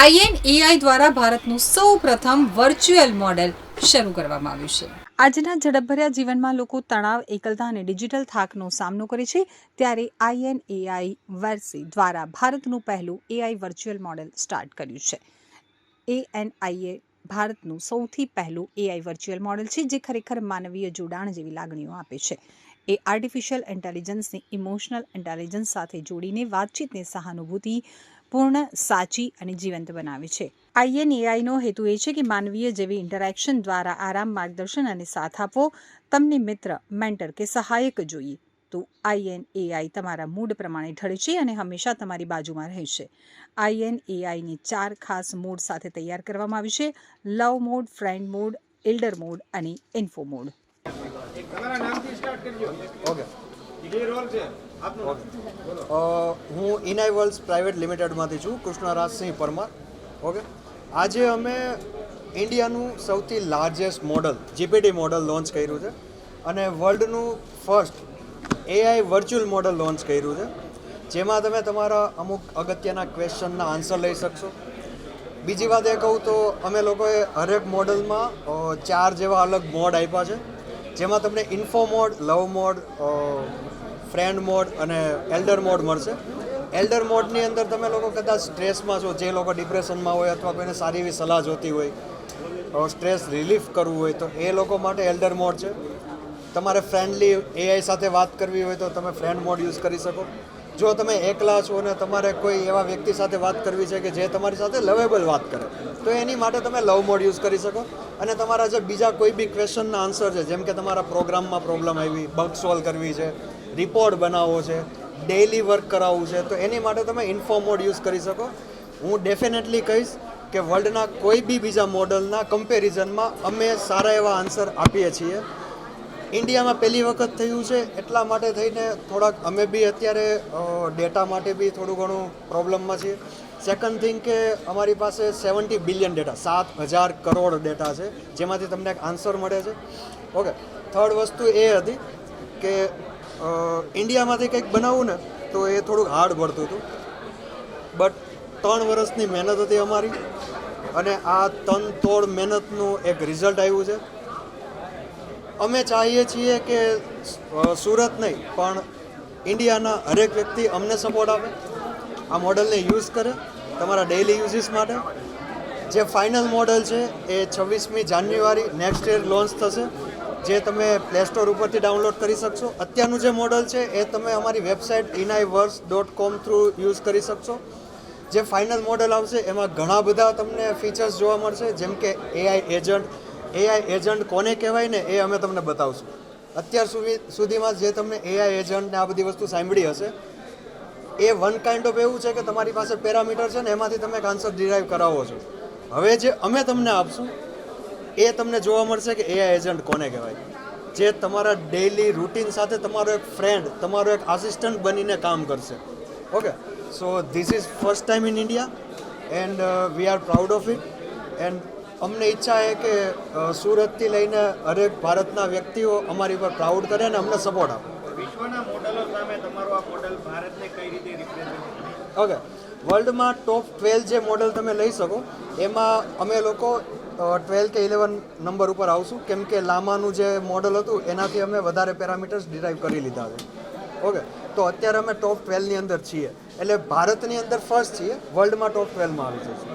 આઈએનએઆઈ દ્વારા ભારતનું સૌ પ્રથમ વર્ચ્યુઅલ મોડેલ શરૂ કરવામાં આવ્યું છે. આજના ઝડપભર્યા જીવનમાં લોકો તણાવ, એકલતા અને ડિજિટલ થાકનો સામનો કરે છે. ત્યારે આઈએનએઆઈ વર્સી દ્વારા ભારતનું પહેલું એઆઈ વર્ચ્યુઅલ મોડેલ સ્ટાર્ટ કર્યું છે. એએનઆઈએ ભારતનું સૌથી પહેલું એઆઈ વર્ચ્યુઅલ મોડેલ છે, જે ખરેખર માનવીય જોડાણ જેવી લાગણીઓ આપે છે. એ આર્ટિફિશિયલ ઇન્ટેલિજન્સને ઇમોશનલ ઇન્ટેલિજન્સ સાથે જોડીને વાતચીતને સહાનુભૂતિ પૂર્ણ સાચી અને જીવંત બનાવે છે. આઈએનએઆઈનો હેતુ એ છે કે માનવીય જેવી ઇન્ટરેક્શન દ્વારા આરામ માર્ગદર્શન અને સાથ આપવો તમને મિત્ર મેન્ટર કે સહાયક જોઈએ. તો આઈએનએઆઈ તમારા મૂડ પ્રમાણે ઢળે છે અને હંમેશા તમારી બાજુમાં રહેશે આઈએનએઆઈની ચાર ખાસ મોડ સાથે તૈયાર કરવામાં આવ્યું છે. Love mode friend mode elder mode અને ઇન્ફો મોડ. તમારા નામથી સ્ટાર્ટ કરજો. ઓકે જે રોલ છે. હું ઇનાઈ વર્લ્ડ પ્રાઇવેટ લિમિટેડમાંથી છું કૃષ્ણરાજસિંહ પરમાર. ઓકે? આજે અમે ઇન્ડિયાનું સૌથી largest model GPT model launch કર્યું છે અને વર્લ્ડનું first AI virtual model launch કર્યું છે. જેમાં તમે તમારા અમુક અગત્યના ક્વેશ્ચનના આન્સર લઈ શકશો. બીજી વાત એ કહું તો, અમે લોકોએ હરેક મોડલમાં ચાર જેવા અલગ મોડ આપ્યા છે. જેમાં તમને info mode love mode friend mode અને એલ્ડર મોડ મળશે. એલ્ડર મોડની અંદર તમે લોકો કદાચ સ્ટ્રેસમાં છો, જે લોકો ડિપ્રેશનમાં હોય અથવા કોઈને સારી એવી સલાહ જોતી હોય સ્ટ્રેસ રિલીફ કરવું હોય, તો એ લોકો માટે એલ્ડર મોડ છે. તમારે ફ્રેન્ડલી એઆઈ સાથે વાત કરવી હોય તો તમે ફ્રેન્ડ મોડ યુઝ કરી શકો. જો તમે એકલા છો અને તમારે કોઈ એવા વ્યક્તિ સાથે વાત કરવી છે કે જે તમારી સાથે લવેબલ વાત કરે, તો એની માટે તમે લવ મોડ યુઝ કરી શકો. અને તમારા જે બીજા કોઈ બી ક્વેશ્ચનના આન્સર છે, જેમ કે તમારા પ્રોગ્રામમાં પ્રોબ્લેમ આવી બગ સોલ્વ કરવી છે રિપોર્ટ બનાવવો છે ડેઇલી વર્ક કરાવવું છે, તો એની માટે તમે ઇન્ફો મોડ યુઝ કરી શકો. હું ડેફિનેટલી કહીશ કે વર્લ્ડના કોઈ બી બીજા મોડલના કમ્પેરિઝનમાં અમે સારા એવા આન્સર આપીએ છીએ. ઇન્ડિયામાં પહેલી વખત થયું છે, એટલા માટે થઈને થોડાક અમે બી અત્યારે ડેટા માટે બી થોડું ઘણું પ્રોબ્લેમમાં છીએ. સેકન્ડ થિંગ કે અમારી પાસે સેવન્ટી બિલિયન ડેટા સાત હજાર કરોડ ડેટા છે, જેમાંથી તમને એક આન્સર મળે છે. ઓકે થર્ડ વસ્તુ એ હતી કે ઇન્ડિયામાંથી કંઈક બનાવવું ને, તો એ થોડુંક હાર્ડ પડતું હતું. બટ ત્રણ વર્ષની મહેનત હતી અમારી, અને આ તન તોડ મહેનતનું એક રિઝલ્ટ આવ્યું છે. અમે ચાહીએ છીએ કે સુરત નહીં, પણ ઇન્ડિયાના હરેક વ્યક્તિ અમને સપોર્ટ આપે. આ મોડલને યુઝ કરે, તમારા ડેઇલી યુઝિસ માટે. જે ફાઇનલ મોડલ છે, એ છવ્વીસમી જાન્યુઆરી નેક્સ્ટ યર લોન્ચ થશે. જે તમે પ્લે સ્ટોર ઉપરથી ડાઉનલોડ કરી શકશો. અત્યારનું જે મોડલ છે, એ તમે અમારી website Inaiverse dot com through use કરી શકશો. જે ફાઇનલ મોડલ આવશે, એમાં ઘણા બધા તમને ફીચર્સ જોવા મળશે, જેમ કે એઆઈ એજન્ટ એઆઈ એજન્ટ કોને કહેવાય ને, એ અમે તમને બતાવશું. અત્યાર સુધી, સુધીમાં જે તમને એઆઈ એજન્ટ ને આ બધી વસ્તુ સાંભળી હશે, એ વન કાઇન્ડ ઓફ એવું છે કે તમારી પાસે પેરામીટર છે ને, એમાંથી તમે એક આન્સર ડિરાઈવ કરાવો છો. હવે જે અમે તમને આપશું એ તમને જોવા મળશે કે એઆઈ એજન્ટ કોને કહેવાય. જે તમારા ડેઇલી રૂટીન સાથે તમારો એક ફ્રેન્ડ તમારો એક આસિસ્ટન્ટ બનીને કામ કરશે. Okay so this is first time in India and we are proud of it and અમને ઈચ્છા છે કે સુરતથી લઈને હરેક ભારતના વ્યક્તિઓ અમારી પર પ્રાઉડ કરે અને અમને સપોર્ટ આપે. વિશ્વના મોડલો સામે તમારો આ મોડલ ભારતને કઈ રીતે રિપ્રેઝન્ટ ઓકે વર્લ્ડમાં ટોપ ટ્વેલ્વ જે મોડલ તમે લઈ શકો એમાં અમે લોકો ટ્વેલ્વ કે ઇલેવન નંબર ઉપર આવશું. કેમ કે લામાનું જે મોડલ હતું, એનાથી અમે વધારે પેરામીટર્સ ડિરાઈવ કરી લીધા છે. ઓકે? તો અત્યારે અમે ટોપ ટ્વેલ્વની અંદર છીએ. એટલે ભારતની અંદર ફર્સ્ટ છીએ વર્લ્ડમાં ટોપ ટ્વેલ્વમાં આવી જઈશું